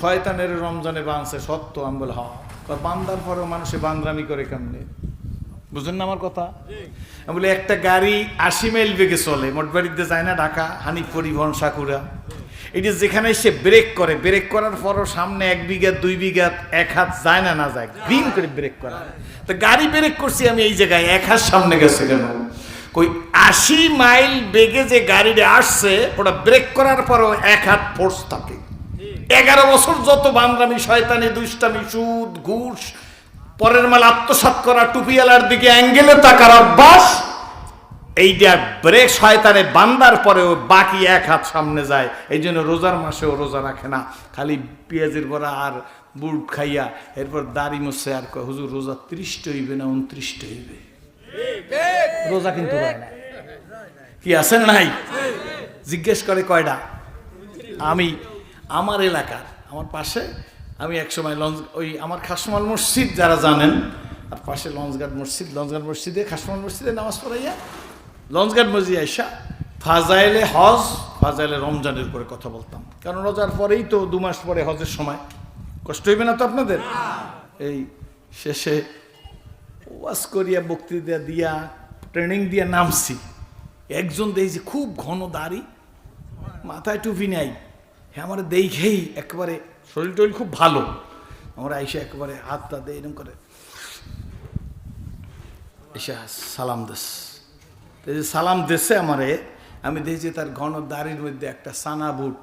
শয়তানের রমজানে বাঁধছে সত্য, আমি বলে হ বান্দার পরেও মানুষে বান্দ্রামি করে কেমনে? বুঝলেন না আমার কথা? আমি বলি, একটা গাড়ি আশি মাইল বেগে চলে, মোটবাড়িতে যায় না ঢাকা, হানিফ পরিবহন, সাকুরা। এটি যেখানে সে ব্রেক করে ব্রেক করার পরও সামনে এক বিঘা, দুই বিঘা, এক হাত যায় না না যায় গ্রিন করে ব্রেক করা। তো গাড়ি ব্রেক করছি আমি এই জায়গায়, এক হাত সামনে গেছে কেন? কই, আশি মাইল বেগে যে গাড়িটা আসছে, ওটা ব্রেক করার পরও এক হাত ফোর্স থাকে। এগারো বছর যত বান্দ্রামি শয়তানি দুষ্টামি সুদ ঘুষ পরের মাল আত্মসাৎ করা টুপিওয়ালার দিকে অ্যাঙ্গেলে তাকার অভ্যাস এইটা ব্রেক শয়তানে বান্দার পরেও বাকি এক হাত সামনে যায় এই জন্য রোজার মাসেও রোজা রাখে না। খালি পেঁয়াজের বড়া আর বুট খাইয়া এরপর দাড়ি মুছে আর কয়, হুজুর রোজা ত্রিশটা হইবে না উনত্রিশটা হইবে? রোজা কিন্তু কি আছেন নাই? জিজ্ঞেস করে কয়টা আমি আমার এলাকার আমার পাশে, আমি একসময় লঞ্চ, ওই আমার খাসমাল মসজিদ যারা জানেন, আর পাশে লঞ্চঘাট মসজিদ, লঞ্চঘাট মসজিদে, খাসমাল মসজিদে নামাজ পড়াইয়া, লঞ্চঘাট মসজিদ আইসা ফাজাইলে হজ, ফাজাইলে রমজানের উপরে কথা বলতাম। কারণ রোজার পরেই তো দু মাস পরে হজের সময়। কষ্ট হইবে না তো আপনাদের? এই শেষে ওয়াজ করিয়া, বক্তৃতা দিয়া, ট্রেনিং দিয়া নামছি। একজন দেখছি খুব ঘন দাড়ি, মাথায় টুপি নাই। হ্যাঁ আমার দেখেই একেবারে শরীর টরীর খুব ভালো। আমরা এসে একেবারে হাতটা দেয় এরকম করে এসে সালাম দেশ তো যে সালাম দেশে আমারে আমি দেখছি তার ঘন দাড়ির মধ্যে একটা সানা বুট।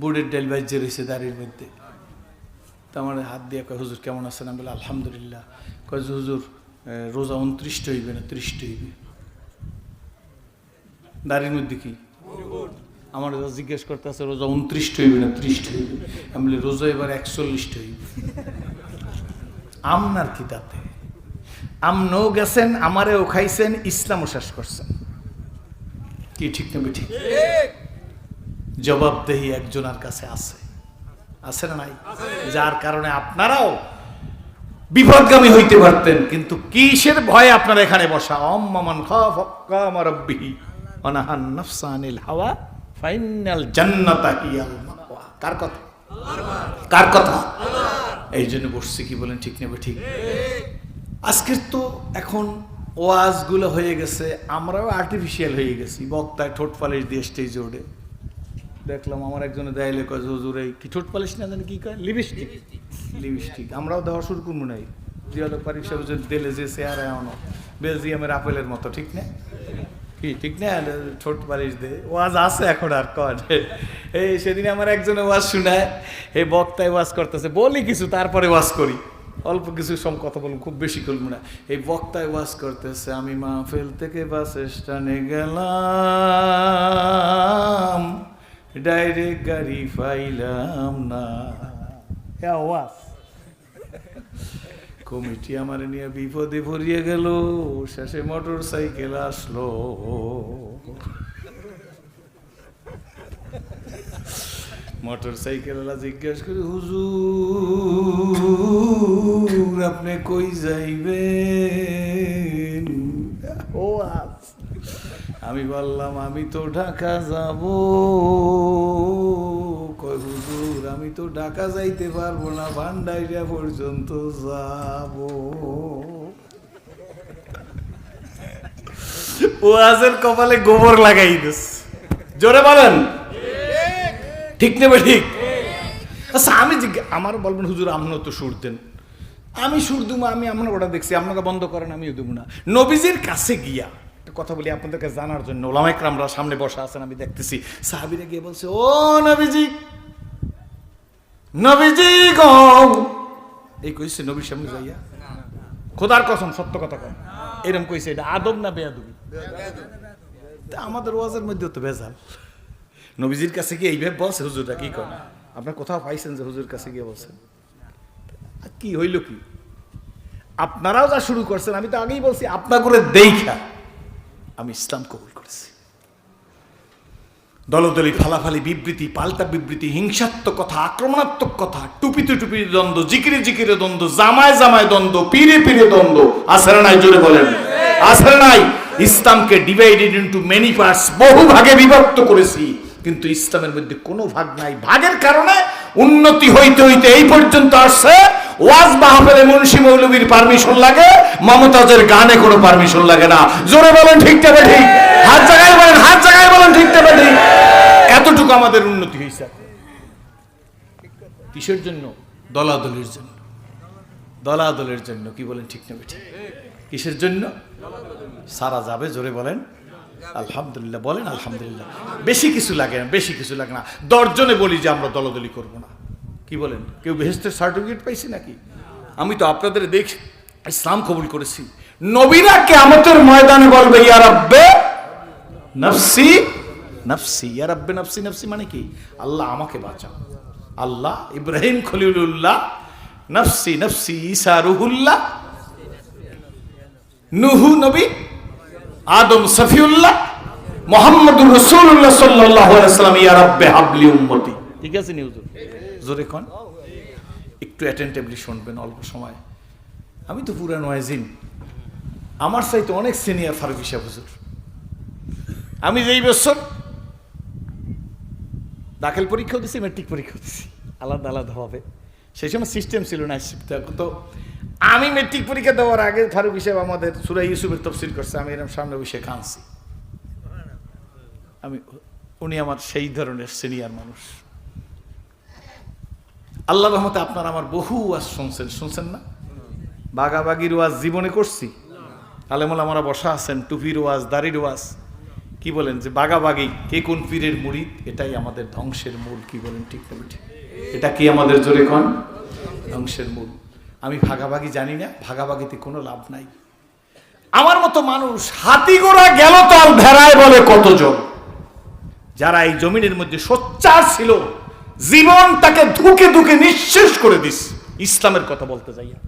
বুটের ডেল বাজ্যে রয়েছে দাড়ির মধ্যে। তো আমার হাত দিয়ে কয় হুজুর কেমন আছেন? আমি বলে আলহামদুলিল্লাহ। কয় যে, হুজুর রোজা উনত্রিশটা হইবে না ত্রিশটা হইবে? দাড়ির মধ্যে কি? আমার রোজা জিজ্ঞেস করতেছে, রোজা উনত্রিশটা হইবে না ত্রিশটা হইবে? আমি বলি, রোজা এবার একচল্লিশটা হইবে। আমনার কি তাতে আমনও গেছেন, আমারেও খাইছেন, ইসলামও শেষ করছেন। কি ঠিক না ঠিক জবাবদেহি একজনের কাছে আছে। আছে না নাই? যার কারণে আপনারাও বিপদগামী হইতে পারতেন, কিন্তু কিসের ভয়ে আপনারা এখানে বসা? অম্মান খাফি অনাহান নফসানিল হাওয়া। ফাইনাল জান্নাতা হিয়াল কার কথা? কার কথা? এই জন্য বসছি কি বলেন ঠিক নেবে ঠিক। আজকের তো এখন ওয়াজগুলো হয়ে গেছে আমরাও আর্টিফিশিয়াল হয়ে গেছি। বক্তায় ঠোঁট পালিশ দিয়ে স্টেজ ওঠে দেখলাম আমার একজনে দেয়ালে কয় যে, হুজুর এই কি ঠোঁট পালিশ না জানি কি কয়? লিপস্টিক। লিপস্টিক। আমরাও দেওয়া শুরু করব নাই। জিয়ালো পারিক সাহেব দেলে যে চেয়ারে আনো বেলজিয়ামের আপেলের মতো ঠিক না? কি, ঠিক না? ঠোঁট পালিশ দে। ওয়াজ আছে এখন আর কর। এই, সেদিন আমার একজনে ওয়াজ শুনায়। এই বক্তায় ওয়াজ করতেছে। বলি কিছু, তারপরে ওয়াজ করি। অল্প কিছু সম কথা বলুন, খুব বেশি করব না। এই বক্তায় ওয়াজ করতেছে, আমি মাহফিল থেকে বাস স্ট্যান্ডে গেলাম, ডাইরেক্ট গাড়ি পাইলাম না। ওয়াজ। কমিটি আমার নিয়ে বিপদে ভরিয়ে গেল। শেষে মোটর সাইকেল আসলো। মোটর সাইকেলওয়ালা জিজ্ঞেস করে হুজুর আপনি কই যাইবেন? ও আমি বললাম আমি তো ঢাকা যাব। কই হুজুর আমি তো ঢাকা যাইতে পারব না ভান্ডাইরিয়া পর্যন্ত যাব। ওয়াজের কপালে গোবর লাগাই দিস। জোরে বলেন। ঠিক নেবে ঠিক? আচ্ছা আমি আমার বলবেন, হুজুর আপনিও তো সুর দেন। আমি সুর দেবো আমি আপনার ওটা দেখছি, আপনাকে বন্ধ করেন, আমিও দেবো না। নবীজির কাছে গিয়া কথা বলি আপনাদেরকে জানার জন্য ওলামাইকরামরা সামনে বসা আছেন, আমি দেখতেছি। সাহাবিরা গিয়ে বলছে, ও নবীজি নবীজি গো এই কইছে নবীর সামনে যাইয়া? খোদার কসম সত্য কথা কয় এরকম কইছে এটা আদব না বেয়াদবি? তা আমাদের ওয়াজের মধ্যেও তো ভেজাল। নবীজির কাছে গিয়ে এইভাবে বলছে হুজুরটা কি করে আপনার কোথাও পাইছেন যে হুজুর কাছে গিয়ে বলছেন? আর কি হইল কি? আপনারাও যা শুরু করছেন আমি তো আগেই বলছি আপনার করে দেখা। আমি ইসলাম কবুল করেছি। দলদলি ফালাফালি বিবৃতি, পাল্টা বিবৃতি, হিংসাত্মক কথা, আক্রমণাত্মক কথা, টুপিতে টুপিতে দ্বন্দ্ব, জিকিরে জিকিরে দ্বন্দ্ব, জামায় জামায় দ্বন্দ্ব, পীরে পীরে দ্বন্দ্ব না নাই জোরে বলেন। না নাই। ইসলামকে ডিভাইডেড ইন্টু মেনি পার্টস বহু ভাগে বিভক্ত করেছি। কিন্তু ইসলামের মধ্যে কোনো ভাগ নাই। ভাগের কারণে উন্নতি হইতে হইতে এই পর্যন্ত আসছে। ওয়াজ মাহফিলে মুন্সি মৌলবীর পারমিশন লাগে, মমতাজের গানে কোনো পারমিশন লাগে না। জোরে বলেন, ঠিক ঠিক। হাত জায়গায় বলেন, হাত জায়গায় বলেন, ঠিক ঠিক। এতটুকু আমাদের উন্নতি হয়েছে কিসের জন্য? দলাদলির জন্য। দলাদলের জন্য, কি বলেন ঠিক না ঠিক কিসের জন্য? সারা যাবে, জোরে বলেন। আলহামদুলিল্লাহ বলেন আলহামদুলিল্লাহ। বেশি কিছু লাগে না, বেশি কিছু লাগে না। দশজনে বলি যে আমরা দলাদলি করব না। কি বলেন? কেউ বেহেস্তের সার্টিফিকেট পাইছি নাকি? আমি তো আপনাদের দেখ, ইসলাম কবুল করেছি। নবীরা কেমতের ময়দানে বলবে, ইয়া রাব্বে, নফসি নফসি ইয়া রাব্বে নফসি নফসি মানে কি? আল্লাহ আমাকে বাঁচাও আল্লাহ ইব্রাহিম খলিলুল্লাহ নফসি নফসি ঈসা রুহুল্লাহ নুহু নবী আদম সফিউল্লাহ মোহাম্মদুর রসুল্লাহ সাল্লাল্লাহু আলাইহি সাল্লাম ইয়া রাব্বে হাবলি উম্মতি। ঠিক আছে নিউজ। জোরে কোন? একটু অ্যাটেন্টিভলি শুনবেন অল্প সময়। আমি তো পুরান ওয়াজিন আমার চাইতে অনেক সিনিয়র ফারুক সাহেব হুজুর। আমি যেই বছর দাখিল পরীক্ষাও দিছি মেট্রিক পরীক্ষাও দিছি। আলাদা আলাদা হবে। সেই সময় সিস্টেম ছিল না তখন তো আমি মেট্রিক পরীক্ষা দেওয়ার আগে ফারুক হিসেব আমাদের সুরাই ইউসুফের তফসিল করছে, আমি এরকম সামনে বসে কাঁদছি। আমি, উনি আমার সেই ধরনের সিনিয়র মানুষ। আল্লাহ রহমতে আপনার আমার বহু ওয়াজ শুনছেন শুনছেন না? বাগাবাগির ওয়াজ জীবনে করছি। আলেমুল আমরা বসা আছেন, টুপির ওয়াজ, দাড়ির ওয়াজ। কি বলেন যে বাগাবাগি কে কোন পীরের মুড়িদ এটাই আমাদের ধ্বংসের মূল, কি বলেন ঠিক না ঠিক এটা কি আমাদের জোরে কন? ধ্বংসের মূল। আমি ভাগাভাগি জানি না, ভাগাভাগিতে কোনো লাভ নাই। আমার মতো মানুষ হাতি গোড়া গেল তাল ভেড়ায় বলে কতজন? যারা এই জমিনের মধ্যে সোচ্চার ছিল, জীবন তাকে ধুকে ধুকে নিঃশেষ করে দিস। ইসলামের কথা বলতে যাইয়া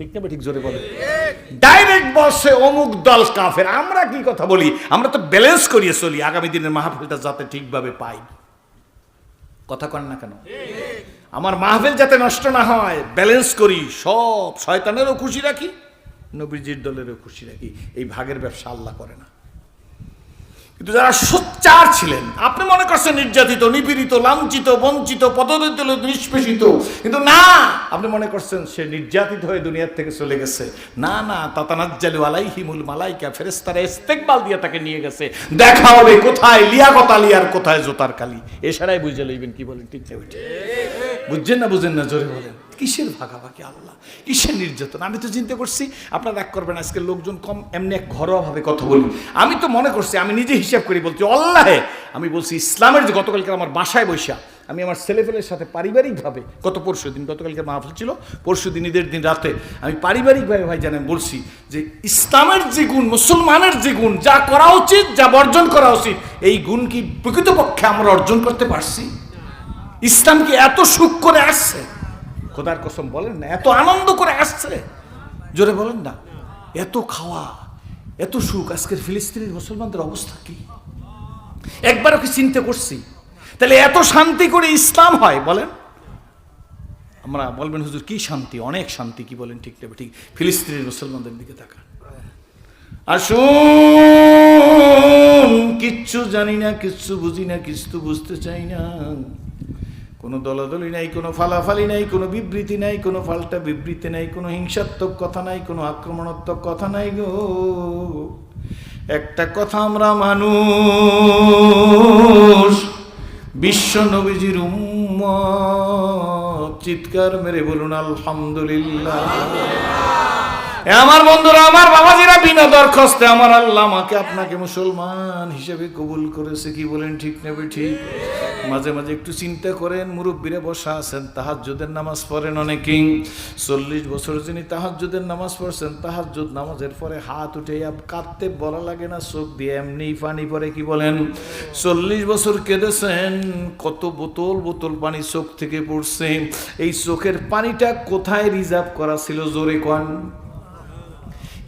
ঠিক না ঠিক জোরে বলে। ডাইরেক্ট বসে অমুক দল কাফের। আমরা কি কথা বলি? আমরা তো ব্যালেন্স করিয়ে চলি। আগামী দিনের মাহফিলটা যাতে ঠিকভাবে পাই। কথা কন না কেন? আমার মাহফিল যাতে নষ্ট না হয় ব্যালেন্স করি। সব শয়তানেরও খুশি রাখি, নবীজির দলেরও খুশি রাখি। এই ভাগের ব্যবসা আল্লাহ করে না। কিন্তু যারা সোচ্চার ছিলেন, আপনি মনে করছেন নির্যাতিত, নিপীড়িত, লাঞ্ছিত, বঞ্চিত, পদদলিত নিষ্পেষিত, কিন্তু না, আপনি মনে করছেন সে নির্যাতিত হয়ে দুনিয়ার থেকে চলে গেছে। না না, তাতানাজ্জালু আলাইহিমুল মালাইকা, ফেরেশতারা ইস্তেকবাল দিয়ে তাকে নিয়ে গেছে। দেখা হবে কোথায় লিয়াকত আলিয়ার কোথায় জোতার কালি। এছাড়াই বুঝে লইবেন কি বলেন, ঠিক বুঝছেন না বুঝেন না? জোরে বলেন। কিসের ভাগাভাগি আল্লাহ? কিসের নির্যাতন? আমি তো চিন্তা করছি, আপনারা এক করবেন, আজকে লোকজন কম, এমনি এক ঘরোয়াভাবে কথা বলি। আমি তো মনে করছি, আমি নিজে হিসাব করি, বলছি, আল্লাহে! আমি বলছি, ইসলামের যে গতকালকে আমার বাসায় বৈশা আমি আমার ছেলেফেলের সাথে পারিবারিকভাবে, গত পরশু দিন গতকালকে মাহফিল ছিল, পরশু দিন, ঈদের দিন রাতে আমি পারিবারিকভাবে ভাই জানেন বলছি যে, ইসলামের যে গুণ, মুসলমানের যে গুণ, যা করা উচিত, যা বর্জন করা উচিত, এই গুণ কি প্রকৃতপক্ষে আমরা অর্জন করতে পারছি? ইসলাম কি এত সুখ করে আসছে? খোদার কসম বলেন না, এত আনন্দ করে আসছে। জোরে বলেন না, এত খাওয়া, এত সুখ, আজকের ফিলিস্তিনের মুসলমানদের অবস্থা কি? একবারও কি চিন্তা করছি? তাহলে এত শান্তি করে ইসলাম হয়, বলেন। আমরা বলবেন, হুজুর, কি শান্তি? অনেক শান্তি, কি বলেন ঠিক ঠিক। ফিলিস্তিনের মুসলমানদের দিকে তাকান। আসুন, কিচ্ছু জানি না, কিচ্ছু বুঝি না, কিচ্ছু বুঝতে চাই না। কোনো দলাদলি নাই, কোনো ফালাফালি নাই, কোনো বিবৃতি নাই, কোনো ফাল্টা বিবৃতি নাই, কোনো হিংসাত্মক কথা নাই, কোনো আক্রমণাত্মক কথা নাই গো। একটা কথা আমরা মানুষ, বিশ্ব নবীজির উম্মত, চিৎকার মেরে বলুন আলহামদুলিল্লাহ। আমার বন্ধুরা, আমার বাবাজিরা বিনা দরখাস্তে আমার আল্লাহ আমাকে আপনাকে মুসলমান হিসেবে কবুল করেছে। কি বলেন, ঠিক নেবে ঠিক? মাঝে মাঝে একটু চিন্তা করেন, মুরব্বীরা বসা আছেন, তাহাজ্জুদের নামাজ পড়েন অনেকেই। চল্লিশ বছর যিনি তাহাজ্জুদের নামাজ পড়ছেন, তাহাজ্জুদ নামাজের পরে হাত উঠে কাঁদতে বলা লাগে না, চোখ দিয়ে এমনি পানি পরে কি বলেন? চল্লিশ বছর কেঁদেছেন, কত বোতল বোতল পানি চোখ থেকে পড়ছে। এই চোখের পানিটা কোথায় রিজার্ভ করা ছিল, জোরে কন?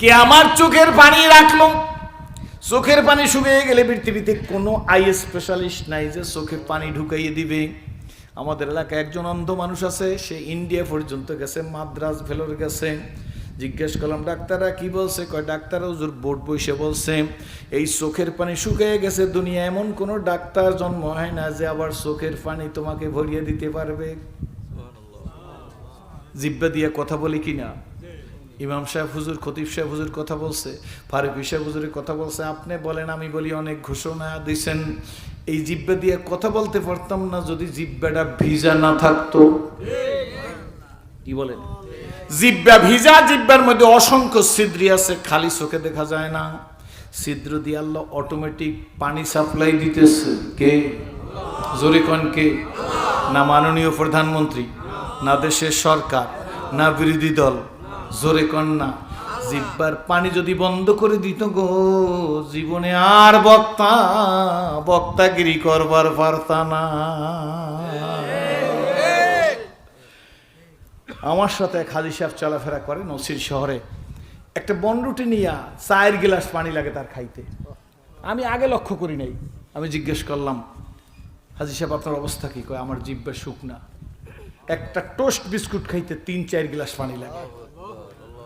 কে আমার চোখের পানি রাখল? চোখের পানি শুকিয়ে গেলে পৃথিবীতে কোনো আই স্পেশালিস্ট নাই যে চোখে পানি ঢুকাইয়ে দিবে। আমাদের এলাকায় একজন অন্ধ মানুষ আছে, সে ইন্ডিয়া পর্যন্ত গেছে, মাদ্রাজ ভেলোর গেছে। জিজ্ঞেস করলাম, ডাক্তাররা কি বলছে? কয়, ডাক্তার হুজুর বোর্ড বসে বলছে, এই চোখের পানি শুকিয়ে গেছে দুনিয়া এমন কোনো ডাক্তার জন্ম হয় না যে আবার চোখের পানি তোমাকে ভরিয়ে দিতে পারবে? জিব্বা দিয়ে কথা বলি কিনা? ইমাম সাহেব হুজুর খতিব সাহেব হুজুর কথা বলছে ফারুকি সাহেব হুজুরের কথা বলছে আপনি বলেন আমি বলি অনেক ঘোষণা দিছেন। এই জিব্বা দিয়ে কথা বলতে পারতাম না যদি জিব্বাটা ভিজা না থাকতো। কি বলেন? জিব্বা ভিজা জিব্বার মধ্যে অসংখ্য ছিদ্রি আছে খালি চোখে দেখা যায় না। ছিদ্র দিয়ে আল্লাহ অটোমেটিক পানি সাপ্লাই দিতেছে। কে? জোরে কন কে? না মাননীয় প্রধানমন্ত্রী না দেশের সরকার না বিরোধী দল। জোরে কন না জিব্বার পানি যদি বন্ধ করে দিত গো, জীবনে আর বক্তা, বক্তাগিরি করবার পারতা না। আমার সাথে এক হাজি সাহেব চলাফেরা করে নসির শহরে। একটা বনরুটি নিয়া চায়ের গিলাস পানি লাগে তার খাইতে। আমি আগে লক্ষ্য করি নাই। আমি জিজ্ঞেস করলাম, হাজি সাহেব, আপনার অবস্থা কি? কয়, আমার জিব্বা শুকনা। একটা টোস্ট বিস্কুট খাইতে তিন চার গিলাস পানি লাগে।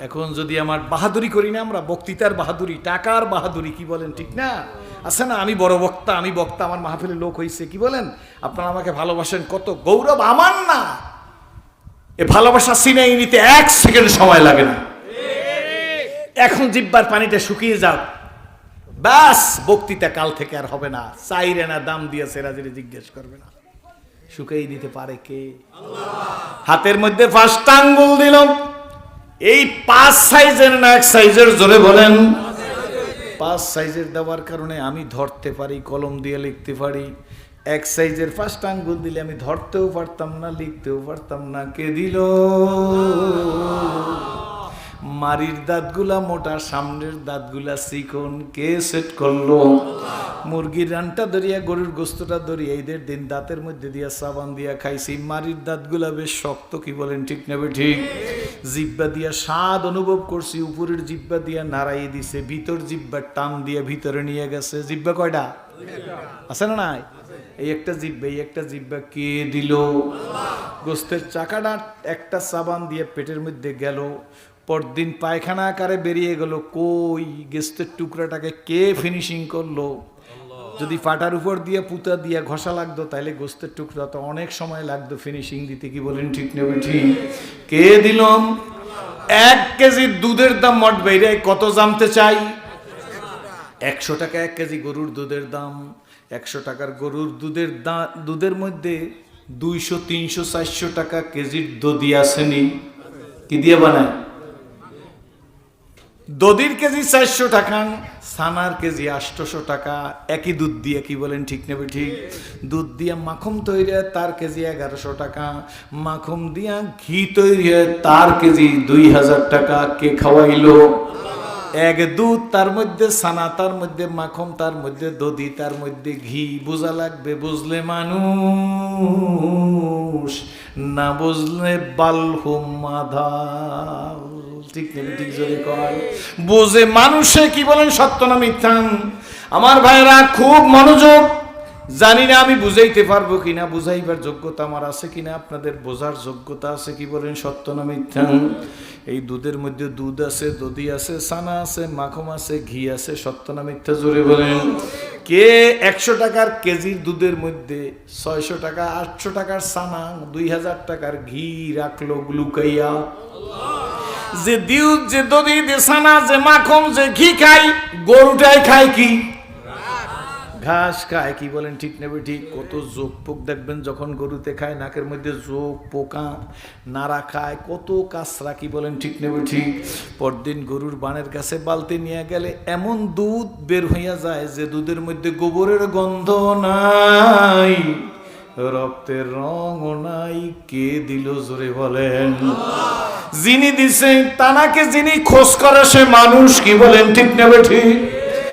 এখন যদি আমার বাহাদুরি করি না আমরা, বক্তৃতার বাহাদুরি, টাকার বাহাদুরি, কি বলেন, ঠিক না? আছে না, আমি বড় বক্তা, আমি বক্তা, আমার মাহফিলের লোক হয়েছে কি বলেন? আপনারা আমাকে ভালোবাসেন, কত গৌরব আমার না। এ ভালোবাসা সিনাই নিতে এক সেকেন্ড সময় লাগে না। এখন জিব্বার পানিটা শুকিয়ে যাক। ব্যাস, বক্তৃতা কাল থেকে আর হবে না। চাইরে না, দাম দিয়ে সেরা সেরাজিরে জিজ্ঞেস করবে না। শুকিয়ে দিতে পারে কে? হাতের মধ্যে পাঁচটা আঙ্গুল দিল এই পাঁচ সাইজের না, এক সাইজের জোরে বলেন। পাঁচ সাইজের দেওয়ার কারণে আমি ধরতে পারি, কলম দিয়ে লিখতে পারি। এক সাইজের ফার্স্ট আঙ্গুল দিলে আমি ধরতেও পারতাম না, লিখতেও পারতাম না। কে দিল? মারির দাঁতগুলা মোটা, সামনের দাঁতগুলা চিকন। কে সেট করল? মুরগির রানটা ধরিয়া, গরুর গোস্তটা ধরিয়া, ঈদের দিন দাঁতের মধ্যে দিয়া সাবান দিয়া খাইছি। মারির দাঁতগুলা বেশ শক্ত, কি বলেন ঠিক নেবে ঠিক? জিব্বা দিয়া স্বাদ অনুভব করছি, উপরের জিব্বা দিয়া নাড়াইয়ে দিছে, ভিতর জিব্বা টান দিয়া ভিতরে নিয়ে গেছে। জিব্বা কয়টা? আছে না নাই? এই একটা জিব্বা, এই একটা জিব্বা কে দিল? গোস্তের চাকাটা একটা সাবান দিয়ে পেটের মধ্যে গেল, পরদিন পায়খানা আকারে বেরিয়ে গেল, কই, গেস্তের টুকরাটাকে কে ফিনিশিং করল? যদি পাটার উপর দিয়ে পুতা দিয়ে ঘষা লাগতো তাহলে গোস্তের টুকরা তো অনেক সময় লাগতো ফিনিশিং দিতে। কি বলেন ঠিক নেবে ঠিক? কে দিলাম এক কেজি দুধের দাম মট বেড়ে কত জানতে চাই? একশো টাকা এক কেজি গরুর দুধের দাম একশো টাকার গরুর দুধের দা দুধের মধ্যে দুইশো তিনশো চারশো টাকা কেজির দধি আসেনি কি দিয়ে বানায়? দধির কেজি চারশো টাকা, সানার কেজি আটশোশো টাকা। একই দুধ দিয়ে কি বলেন ঠিক নেবে ঠিক দুধ দিয়ে মাখন তৈরি হয় তার কেজি এগারোশো টাকা। মাখন দিয়া ঘি তৈরি হয় তার কেজি দুই হাজার টাকা। কে খাওয়াইলো? এক দুধ তার মধ্যে সানা তার মধ্যে মাখন তার মধ্যে দধি তার মধ্যে ঘি। বোঝা লাগবে বুঝলে মানুষ, না বুঝলে বালহুম মাধা ঠিক নেই ঠিক জোরে কয়। বোঝে মানুষে কি বলেন সত্য না মিথ্যা? আমার ভাইরা খুব মনোযোগ। জানি না আমি বুঝাইতে পারব কিনা, বুঝাইবার যোগ্যতা আমার আছে কিনা, আপনাদের বোঝার যোগ্যতা আছে কি বলেন সত্য না মিথ্যা? এই দুধের মধ্যে দুধ আছে, দধি আছে সানা আছে, মাখন আছে, ঘি আছে, সত্য না মিথ্যা জোরে বলেন। কে একশো টাকার কেজির দুধের মধ্যে ছয়শো টাকা, আটশো টাকার সানা দুই হাজার টাকার ঘি রাখল, লুকাইয়া। যে দিউ যে দধি, যে সানা যে মাখন, যে ঘি খাই, গরুটাই খায় কি? ঘাস খায় কি বলেন ঠিক নেবে ঠিক কত যোগ পোক দেখবেন যখন গরুতে খায়, নাকের মধ্যে যোগ পোকা, নাড়া খায়, কত কাঁচরা কি বলেন ঠিক নেবে ঠিক পরদিন গরুর বানের কাছে বালতি নিয়ে গেলে এমন দুধ বের হইয়া যায় যে দুধের মধ্যে গোবরের গন্ধ নাই, রক্তের রঙ নাই, কে দিল জোরে বলেন? যিনি দিছে তানাকে যিনি খোঁজ করে সে মানুষ কি বলেন ঠিক নেবে ঠিক